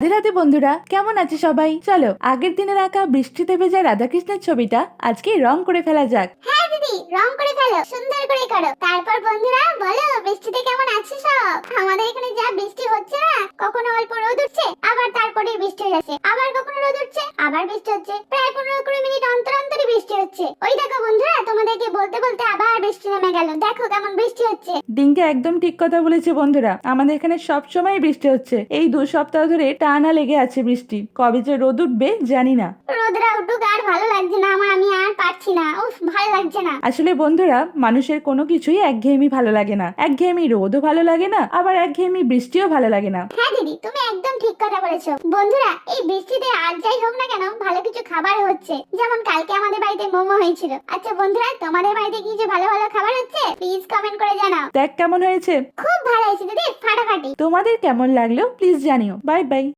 রাধে বন্ধুরা, কেমন আছে সবাই? চলো, আগের দিনের আঁকা বৃষ্টিতে ভেজা রাধাকৃষ্ণের ছবিটা, আজকে রং করে ফেলা যাক। হ্যাঁ দিদি, রং করে ফেলো, সুন্দর করে করো তারপর বন্ধুরা, বলো, বৃষ্টিতে কেমন আছে সব? আমাদের এখানে যা বৃষ্টি হচ্ছে না, কখনো অল্প রোদ উঠছে, আবার তারপরে বৃষ্টি হয়ে যাচ্ছে। আবার কখনো রোদ উঠছে, আবার বৃষ্টি হচ্ছে। প্রায় পনেরো কুড়ি মিনিট অন্তর অন্তরই বৃষ্টি হচ্ছে। ওই দেখো তোমাদেরকে বলতে বলতে আবার বৃষ্টি নেমে গেল। দেখো কেমন বৃষ্টি হচ্ছে। ডিঙ্কা একদম ঠিক কথা বলেছে বন্ধুরা। আমাদের এখানে সব সময় বৃষ্টি হচ্ছে। এই দু সপ্তাহ ধরে টানা লেগে আছে বৃষ্টি। কবে যে রোদ উঠবে জানি না। রোদরা উঠুক আর ভালো লাগছে না আমার আমি আর পারছি না উফ ভালো লাগছে না। আসলে বন্ধুরা মানুষের কোনো কিছুই একঘেয়েমি ভালো লাগে না। একঘেয়েমি রোদও ভালো লাগে না আবার একঘেয়েমি বৃষ্টিও ভালো লাগে না। হ্যাঁ দিদি তুমি একদম ঠিক কথা বলেছ। বন্ধুরা এই বৃষ্টিতে আর যাই হোক না কেন ভালো কিছু খাবার হচ্ছে। যেমন কালকে আমাদের বাড়িতে মোমো হয়েছিল। আচ্ছা বন্ধুরা তোমাদের বাড়িতে কি যে ভালো ভালো খাবার হচ্ছে? প্লিজ কমেন্ট করে জানাও। দেখ কেমন হয়েছে। খুব ভালো হয়েছে দিদি ফাটাফাটি। তোমাদের কেমন লাগল প্লিজ জানিও। Bye bye